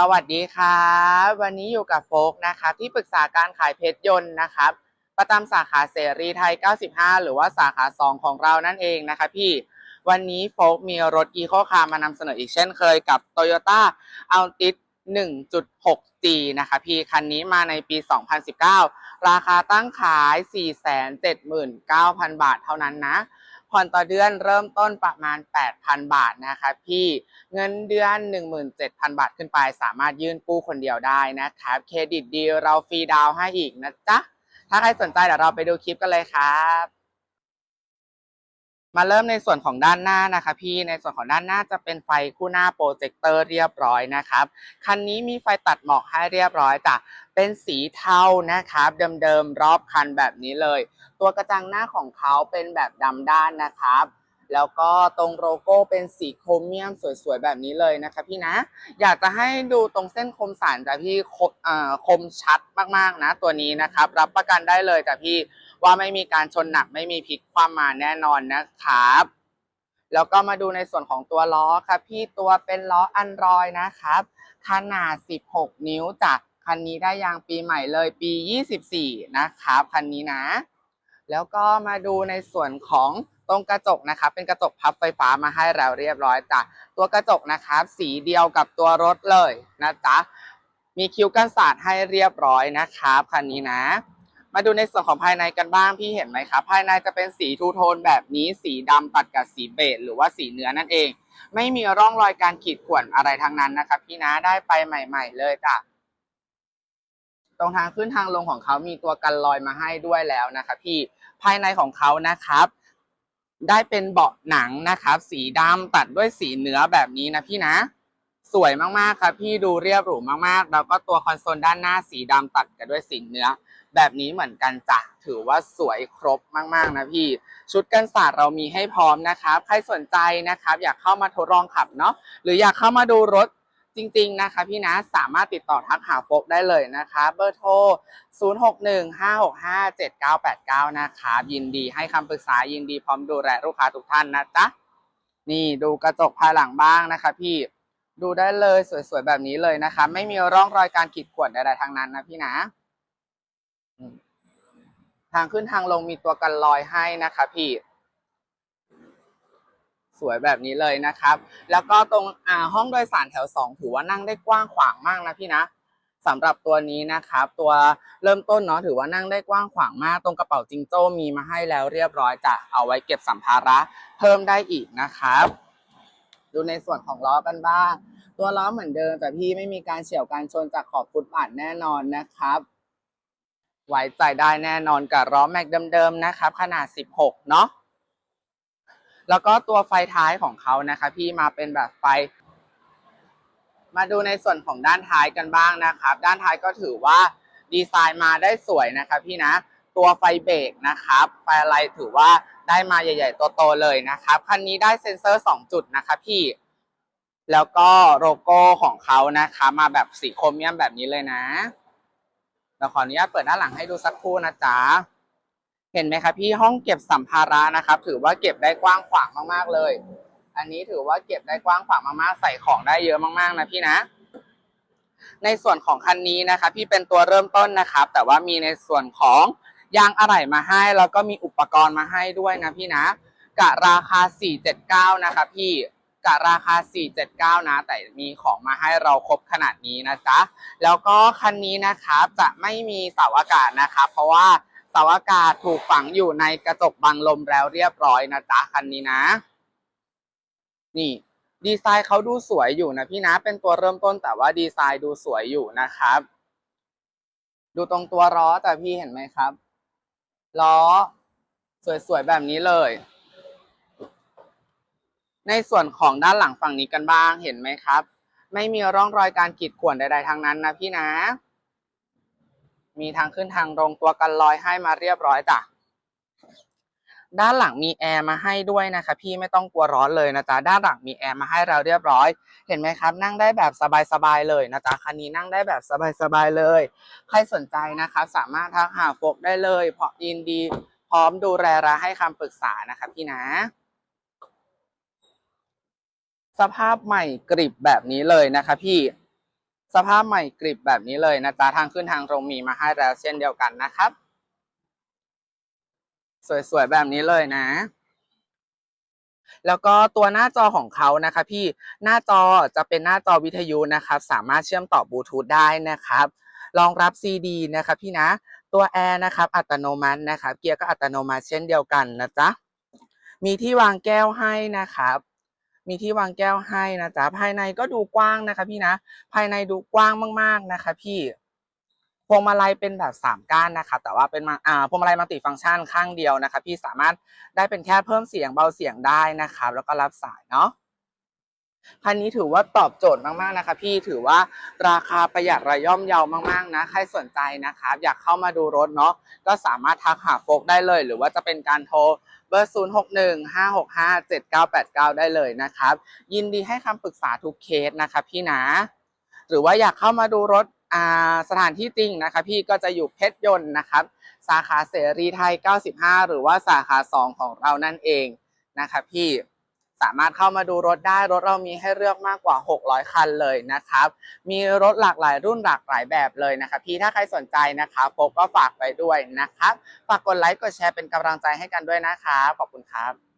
สวัสดีครับวันนี้อยู่กับโฟกนะครับที่ปรึกษาการขายเพชรยนต์นะครับ ประจำสาขาเสรีไทย 95 หรือว่าสาขา 2 ของเรานั่นเองนะคะพี่วันนี้โฟกมีรถ Eco Car มานำเสนออีกเช่นเคยกับ Toyota Altis 1.6G นะคะพี่คันนี้มาในปี 2019 ราคาตั้งขาย 479,000 บาทเท่านั้นนะ ผ่อนต่อเดือนเริ่มต้นประมาณ 8,000 บาทนะคะพี่เงินเดือน 17,000 บาทขึ้นไป สามารถยื่นกู้คนเดียวได้นะครับเครดิตดีเราฟรีดาวให้อีกนะจ๊ะถ้าใครสนใจเดี๋ยวเราไปดูคลิปกันเลยครับ มาเริ่มในส่วนของด้านหน้านะคะพี่ในส่วนของด้านหน้าจะเป็นไฟคู่หน้าโปรเจคเตอร์เรียบร้อยนะครับคันนี้มีไฟตัดหมอกให้เรียบร้อยจ้ะเป็นสีเทานะครับเดิมๆรอบคันแบบนี้เลย ตัวกระจังหน้าของเขาเป็นแบบดำด้านนะครับแล้วก็ตรงโลโก้เป็นสีโครเมียมสวยๆแบบนี้เลยนะคะพี่นะ อยากจะให้ดูตรงเส้นคมสันจ้ะพี่คมอ่าคมชัดมากๆนะ ตัวนี้นะครับ รับประกันได้เลยจ้ะพี่ ว่าไม่มีการชนหนักไม่มีพลิกความมาแน่นอนนะครับ แล้วก็มาดูในส่วนของตัวล้อครับ พี่ตัวเป็นล้ออันรอยนะครับ ขนาด 16 นิ้วจากคันนี้ได้ยางปีใหม่เลยปี 24 นะครับคันนี้นะ แล้วก็มาดูในส่วนของตรงกระจกนะครับ เป็นกระจกพับไฟฟ้ามาให้แล้วเรียบร้อยจ้ะตัวกระจกนะครับ สีเดียวกับตัวรถเลยนะจ๊ะมีคิ้วกันสาดให้เรียบร้อยนะครับคันนี้นะ มาดูในส่วนของภายในกันบ้างพี่เห็นไหมครับภายในจะเป็นสีทูโทนแบบนี้สีดำตัดกับสีเบจหรือว่าสีเนื้อนั่นเอง ไม่มีร่องรอยการขีดข่วนอะไรทั้งนั้นนะครับพี่นะได้ไปใหม่ ๆ เลยจ้ะตรงทางขึ้นทางลงของเขามีตัวกันรอยมาให้ด้วยแล้วนะครับพี่ภายในของเขานะครับ ได้เป็นเบาะหนังนะครับ สีดำตัดด้วยสีเนื้อแบบนี้นะพี่นะสวยมากๆครับพี่ดูเรียบหรูมากๆ แล้วก็ตัวคอนโซลด้านหน้าสีดำตัดกับด้วยสีเนื้อ แบบนี้เหมือนกันจ้ะถือว่าสวยครบมากๆนะพี่ ชุดกันศาสตร์เรามีให้พร้อมนะครับใครสนใจนะครับ อยากเข้ามาทดลองขับเนาะหรืออยากเข้ามาดูรถจริงๆนะคะพี่นะสามารถติดต่อทักหาโฟกได้เลยนะคะเบอร์โทร 0615657989 นะครับยินดีให้คำปรึกษายินดีพร้อมดูแลลูกค้าทุกท่านนะจ๊ะนี่ดูกระจกภายหลังบ้างนะคะ พี่ดูได้เลยสวยๆแบบนี้เลยนะคะ ไม่มีร่องรอยการขีดข่วนใดๆทางนั้นนะพี่นะ ทางขึ้นทางลงมีตัวกันรอยให้นะคะพี่ สวยแบบนี้เลยนะครับ แล้วก็ตรงอ่าห้องโดยสารแถวสองถือว่านั่งได้กว้างขวางมากนะพี่นะสำหรับตัวนี้นะครับ ตัวเริ่มต้นเนาะถือว่านั่งได้กว้างขวางมาก ตรงกระเป๋าจิงโจ้มีมาให้แล้วเรียบร้อยจะเอาไว้เก็บสัมภาระเพิ่มได้อีกนะครับ ดูในส่วนของล้อกันบ้างตัวล้อเหมือนเดิมแต่พี่ไม่มีการเฉี่ยวการชนจากขอบฟุตบาทแน่นอนนะครับ ไว้ใจได้แน่นอนกับล้อแม็กเดิมๆนะครับ ขนาด 16 เนาะแล้วก็ตัวไฟท้ายของเขานะคะพี่มาเป็นแบบไฟ มาดูในส่วนของด้านท้ายกันบ้างนะครับ ด้านท้ายก็ถือว่าดีไซน์มาได้สวยนะครับพี่นะตัวไฟเบรกนะครับ ไฟอะไรถือว่าได้มาใหญ่ๆโตๆเลยนะครับคันนี้ได้เซ็นเซอร์ 2 จุดนะคะพี่ แล้วก็โลโก้ของเขานะคะมาแบบสีโครเมียมแบบนี้เลยนะ เราขออนุญาตเปิดด้าหลังให้ดูสักครู่นะจ๊ะเห็นไหมครับพี่ห้องเก็บสัมภาระนะครับ ถือว่าเก็บได้กว้างขวางมากๆเลย อันนี้ถือว่าเก็บได้กว้างขวางมากๆ ใส่ของได้เยอะมากๆนะพี่นะ ในส่วนของคันนี้นะคะพี่เป็นตัวเริ่มต้นนะครับ แต่ว่ามีในส่วนของยางอะไหล่มาให้แล้วก็มีอุปกรณ์มาให้ด้วยนะพี่นะกะราคา 479 นะคะพี่ กะราคา 479 นะ แต่มีของมาให้เราครบขนาดนี้นะจ๊ะ แล้วก็คันนี้นะครับจะไม่มีเสาอากาศนะครับเพราะว่าเสาอากาศถูกฝังอยู่ในกระจกบังลมแล้วเรียบร้อยนะจ๊ะคันนี้นะ นี่ดีไซน์เขาดูสวยอยู่นะพี่นะ เป็นตัวเริ่มต้นแต่ว่าดีไซน์ดูสวยอยู่นะครับ ดูตรงตัวล้อแต่พี่เห็นไหมครับ ล้อ สวยๆแบบนี้เลย ในส่วนของด้านหลังฝั่งนี้กันบ้างเห็นไหมครับ ไม่มีร่องรอยการขีดข่วนใดๆทางนั้นนะพี่นะ มีทางขึ้นทางลงตัวกันรอยให้มาเรียบร้อยจ้ะด้านหลังมีแอร์มาให้ด้วยนะคะพี่ไม่ต้องกลัวร้อนเลยนะจ๊ะด้านหลังมีแอร์มาให้เราเรียบร้อย เห็นไหมครับ นั่งได้แบบสบายๆเลยนะจ๊ะคันนี้นั่งได้แบบสบายๆเลย ใครสนใจนะครับสามารถทักหาโฟกได้เลย เพราะยินดี พร้อมดูแลและให้คำปรึกษานะครับพี่นะ สภาพใหม่กริบแบบนี้เลยนะคะพี่สภาพใหม่กริบแบบนี้เลยนะจ๊ะทางขึ้นทางตรงมีมาให้แล้วเช่นเดียวกันนะครับ สวยๆแบบนี้เลยนะ แล้วก็ตัวหน้าจอของเขานะคะ พี่หน้าจอจะเป็นหน้าจอวิทยุนะครับ สามารถเชื่อมต่อบลูทูธได้นะครับรองรับ CD นะครับพี่นะตัวแอร์นะครับอัตโนมัตินะครับ เกียร์ก็อัตโนมัติเช่นเดียวกันนะจ๊ะมีที่วางแก้วให้นะครับ มีที่วางแก้วให้นะจ๊ะภายในก็ดูกว้างนะคะ พี่นะ ภายในดูกว้างมาก ๆนะคะ พี่พวงมาลัยเป็นแบบสามก้านนะคะ แต่ว่าเป็นอ่าพวงมาลัยมัลติฟังก์ชันข้างเดียวนะคะ พี่สามารถได้เป็นแค่เพิ่มเสียงเบาเสียงได้นะครับแล้วก็รับสายเนาะ คันนี้ถือว่าตอบโจทย์มากๆนะคะ พี่ถือว่าราคาประหยัดระย่อมเยาวมากๆนะใครสนใจนะครับอยากเข้ามาดูรถเนาะก็สามารถทักหาโฟกได้เลย หรือว่าจะเป็นการโทรเบอร์ 0 6 1 5 6 5 7 9 8 9 ได้เลยนะครับ ยินดีให้คำปรึกษาทุกเคสนะคะพี่นะ หรือว่าอยากเข้ามาดูรถอ่าสถานที่จริงนะคะพี่ก็จะอยู่เพชรยนต์นะครับ สาขาเสรีไทย 95 หรือว่าสาขา 2 ของเรานั่นเองนะคะพี่ สามารถเข้ามาดูรถได้รถเรามีให้เลือกมากกว่า 600 คันเลยนะครับ มีรถหลากหลายรุ่นหลากหลายแบบเลยนะคะพี่ถ้าใครสนใจนะครับผมก็ฝากไปด้วยนะครับฝากกดไลค์กดแชร์เป็นกำลังใจให้กันด้วยนะครับขอบคุณครับ